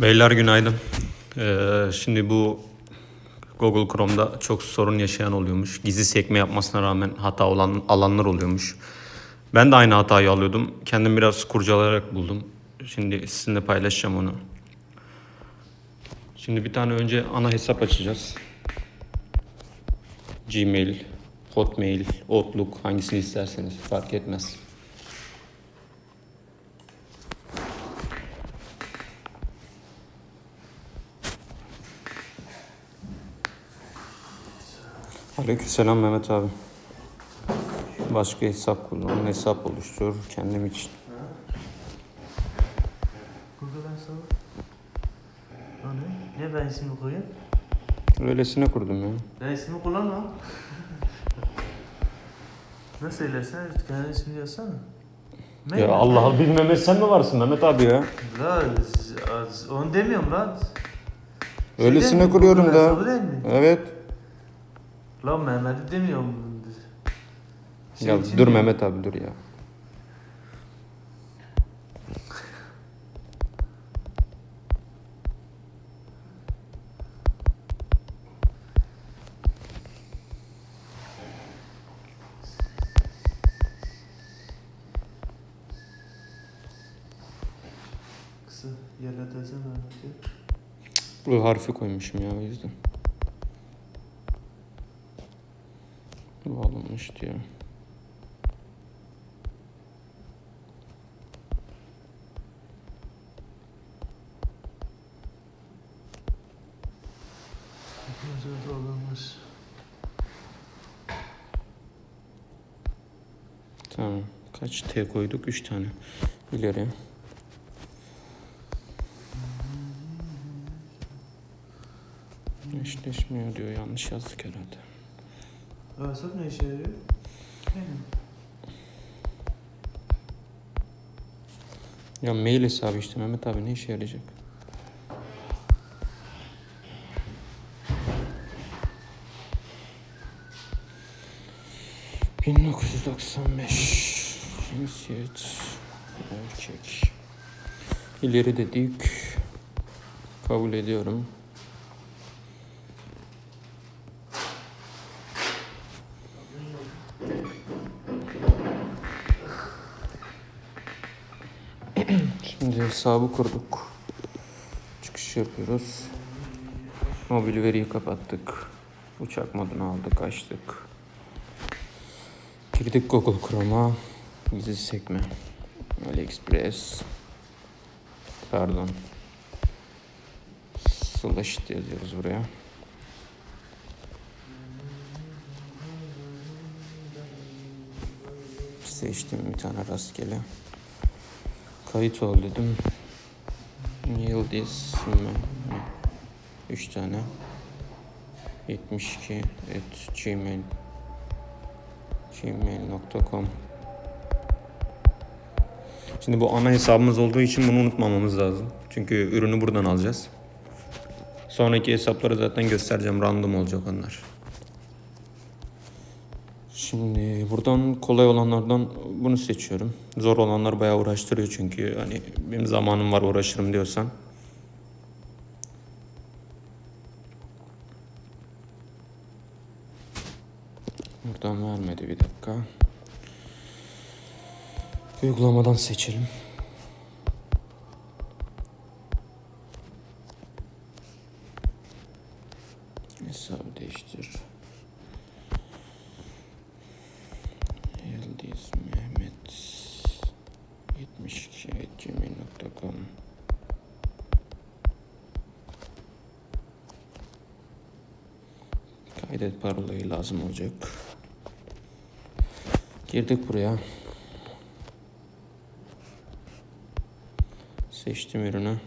Beyler günaydın. Ee, şimdi bu Google Chrome'da çok sorun yaşayan oluyormuş. Gizli sekme yapmasına rağmen hata olan alanlar oluyormuş. Ben de aynı hatayı alıyordum. Kendim biraz kurcalayarak buldum. Şimdi sizinle paylaşacağım onu. Şimdi bir tane önce ana hesap açacağız. Gmail, Hotmail, Outlook hangisini isterseniz fark etmez. Aleykümselam Mehmet abi. Başka hesap kullan, hesap oluştur kendim için. Google hesabı. O ne? Ne ben ismini koyayım? Öylesine kurdum ya. Ben ismini kullanmam. Nasıl söylersen kendi ismini yazsana. Ya Allah'ı bilmemez sen mi varsın Mehmet abi ya? La, z- az- onu demiyorum lan. Şey Öylesine kuruyorum da. hesabı değil mi? Evet. Lan Mehmet'i demiyorum. Şey Ya dur diyorum. Mehmet abi dur ya. Kısa yerle desene Mehmet'i. Bu harfi koymuşum ya o yüzden. Bağlanmış diyor. Tamam. Kaç T koyduk? 3 tane. İleri. Eşleşmiyor diyor. Yanlış yazdık herhalde. Hesap ne işe yarıyor? Ya mail hesabı işte Mehmet abi ne işe yarayacak? ...1995... ...cinsiyet... ...erkek... ...ileri dedik... ...kabul ediyorum... hesabı kurduk. Çıkış yapıyoruz. Mobil veriyi kapattık. Uçak modunu aldık, açtık. Girdik Google Chrome'a. Gizli sekme. AliExpress. Pardon. Slash yazıyoruz buraya. Seçtim bir tane rastgele. Kayıt ol dedim. Yıldız mı? 3 tane. 72 at gmail gmail.com Şimdi bu ana hesabımız olduğu için bunu unutmamamız lazım. Çünkü ürünü buradan alacağız. Sonraki hesapları zaten göstereceğim. Random olacak onlar. Şimdi buradan kolay olanlardan bunu seçiyorum. Zor olanlar bayağı uğraştırıyor çünkü hani benim zamanım var uğraşırım diyorsan. Buradan vermedi bir dakika. Uygulamadan seçelim. Hesabı değiştir. Yıldız Mehmet 72 gmail.com Kaydet parolayı lazım olacak. Girdik buraya. Seçtim ürünü.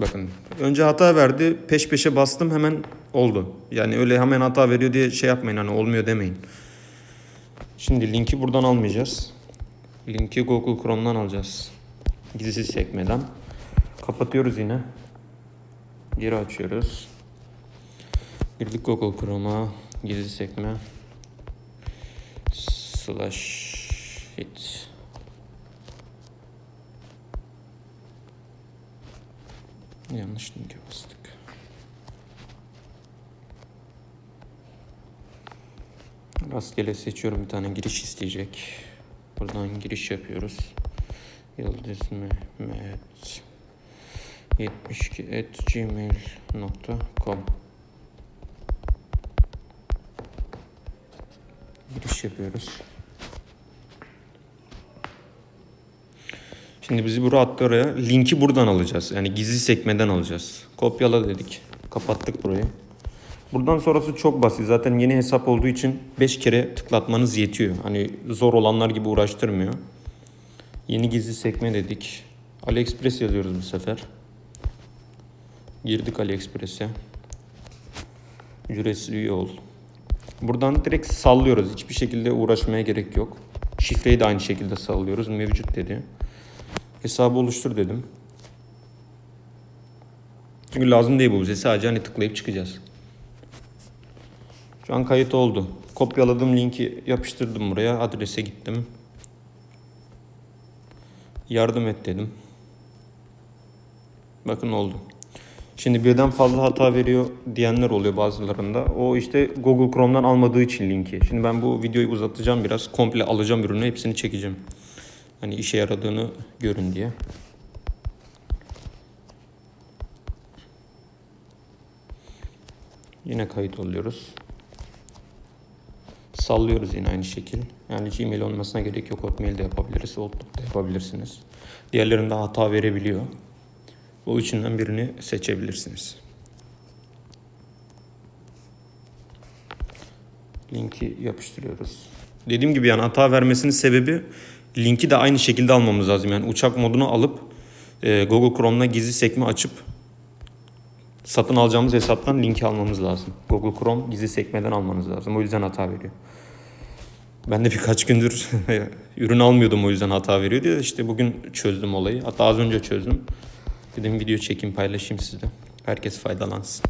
Bakın önce hata verdi peş peşe bastım hemen oldu. Yani öyle hemen hata veriyor diye şey yapmayın hani olmuyor demeyin. Şimdi linki buradan almayacağız. Linki Google Chrome'dan alacağız. Gizli sekmeden. Kapatıyoruz yine. Geri açıyoruz. Girdik Google Chrome'a. Gizli sekme. slash hit. Yanlış linke bastık. Rastgele seçiyorum bir tane giriş isteyecek. Buradan giriş yapıyoruz. Yıldız Mehmet 72 at gmail.com Giriş yapıyoruz. Şimdi bizi buraya attı oraya. Linki buradan alacağız. Yani gizli sekmeden alacağız. Kopyala dedik. Kapattık burayı. Buradan sonrası çok basit. Zaten yeni hesap olduğu için 5 kere tıklatmanız yetiyor. Hani zor olanlar gibi uğraştırmıyor. Yeni gizli sekme dedik. AliExpress yazıyoruz bu sefer. Girdik AliExpress'e. Ücretsiz üye ol. Buradan direkt sallıyoruz. Hiçbir şekilde uğraşmaya gerek yok. Şifreyi de aynı şekilde sallıyoruz. Mevcut dedi. Hesabı oluştur dedim. Çünkü lazım değil bu bize. Sadece hani tıklayıp çıkacağız. Şu an kayıt oldu. Kopyaladım linki yapıştırdım buraya. Adrese gittim. Yardım et dedim. Bakın oldu. Şimdi birden fazla hata veriyor diyenler oluyor bazılarında. O işte Google Chrome'dan almadığı için linki. Şimdi ben bu videoyu uzatacağım biraz. Komple alacağım ürünü hepsini çekeceğim. Hani işe yaradığını görün diye. Yine kayıt oluyoruz. Sallıyoruz yine aynı şekil. Yani Gmail olmasına gerek yok. Hotmail de yapabiliriz. Outlook da yapabilirsiniz. Diğerlerinde hata verebiliyor. O üçünden birini seçebilirsiniz. Linki yapıştırıyoruz. Dediğim gibi yani hata vermesinin sebebi linki de aynı şekilde almamız lazım. Yani uçak modunu alıp e, Google Chrome'da gizli sekme açıp satın alacağımız hesaptan linki almamız lazım. Google Chrome gizli sekmeden almanız lazım. O yüzden hata veriyor. Ben de birkaç gündür ürün almıyordum o yüzden hata veriyor diye işte bugün çözdüm olayı. Hatta az önce çözdüm. Dedim video çekeyim paylaşayım sizde. Herkes faydalansın.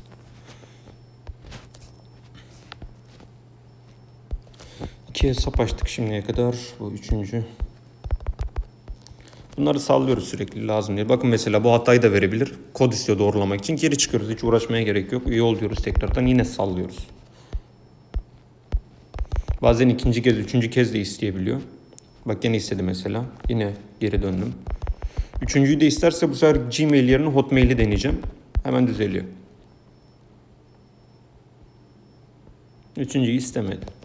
İki hesap açtık şimdiye kadar. Bu üçüncü. Bunları sallıyoruz sürekli lazım değil. Bakın mesela bu hatayı da verebilir. Kod istiyor doğrulamak için. Geri çıkıyoruz. Hiç uğraşmaya gerek yok. Üye ol diyoruz tekrardan. Yine sallıyoruz. Bazen ikinci kez, üçüncü kez de isteyebiliyor. Bak yine istedi mesela. Yine geri döndüm. Üçüncüyü de isterse bu sefer Gmail yerine Hotmail'i deneyeceğim. Hemen düzeliyor. Üçüncüyü istemedi.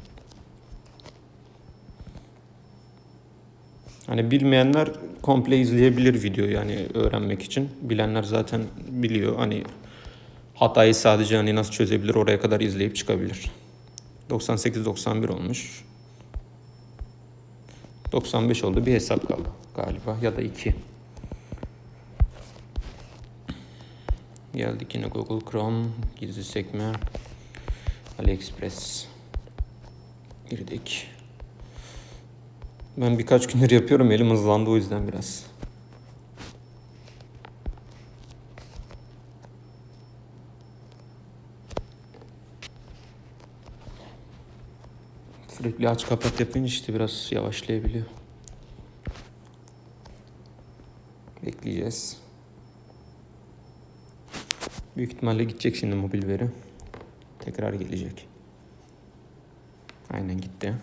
Hani bilmeyenler komple izleyebilir videoyu yani öğrenmek için. Bilenler zaten biliyor. Hani hatayı sadece hani nasıl çözebilir oraya kadar izleyip çıkabilir. 98-91 olmuş. 95 oldu. Bir hesap kaldı galiba ya da iki. Geldik yine Google Chrome, gizli sekme, AliExpress. Girdik. Ben birkaç gündür yapıyorum. Elim hızlandı o yüzden biraz. Sürekli aç kapat yapınca işte biraz yavaşlayabiliyor. Bekleyeceğiz. Büyük ihtimalle gidecek şimdi mobil veri. Tekrar gelecek. Aynen gitti.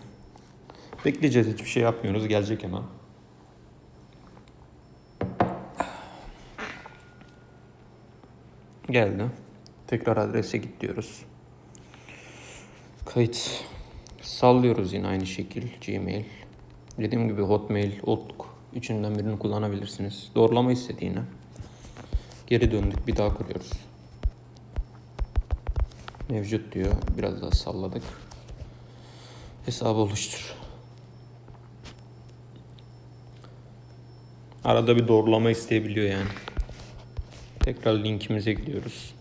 Bekleyeceğiz hiçbir şey yapmıyoruz. Gelecek hemen. Geldi. Tekrar adrese git diyoruz. Kayıt. Sallıyoruz yine aynı şekil Gmail. Dediğim gibi Hotmail, Outlook üçünden birini kullanabilirsiniz. Doğrulama istedi yine. Geri döndük bir daha kuruyoruz. Mevcut diyor. Biraz daha salladık. Hesabı oluştur. Arada bir doğrulama isteyebiliyor yani. Tekrar linkimize gidiyoruz.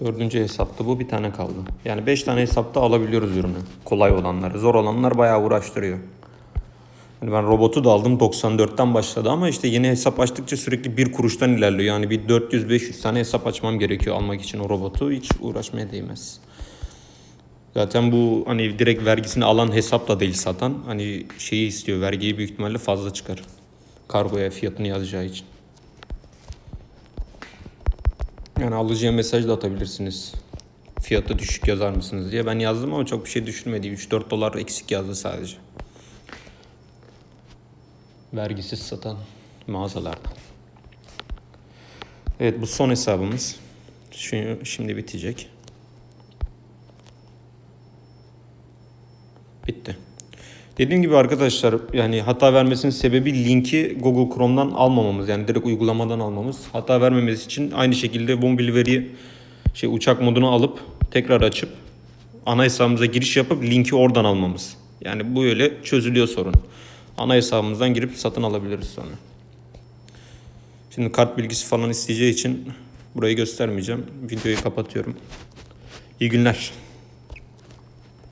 Dördüncü hesapta bu bir tane kaldı. Yani beş tane hesapta alabiliyoruz ürünü. Kolay olanları. Zor olanlar bayağı uğraştırıyor. Hani ben robotu da aldım 94'ten başladı ama işte yeni hesap açtıkça sürekli bir kuruştan ilerliyor. Yani bir 400-500 tane hesap açmam gerekiyor almak için o robotu. Hiç uğraşmaya değmez. Zaten bu hani direkt vergisini alan hesap da değil satan. Hani şeyi istiyor vergiyi büyük ihtimalle fazla çıkar. Kargoya fiyatını yazacağı için. Yani alıcıya mesaj da atabilirsiniz. Fiyatı düşük yazar mısınız diye. Ben yazdım ama çok bir şey düşürmedi. 3-4 dolar eksik yazdı sadece. Vergisiz satan mağazalardan. Evet bu son hesabımız. Şu, şimdi bitecek. Bitti. Dediğim gibi arkadaşlar yani hata vermesinin sebebi linki Google Chrome'dan almamamız. Yani direkt uygulamadan almamız. Hata vermemesi için aynı şekilde mobil veri şey uçak modunu alıp tekrar açıp ana hesabımıza giriş yapıp linki oradan almamız. Yani bu öyle çözülüyor sorun. Ana hesabımızdan girip satın alabiliriz sonra. Şimdi kart bilgisi falan isteyeceği için burayı göstermeyeceğim. Videoyu kapatıyorum. İyi günler.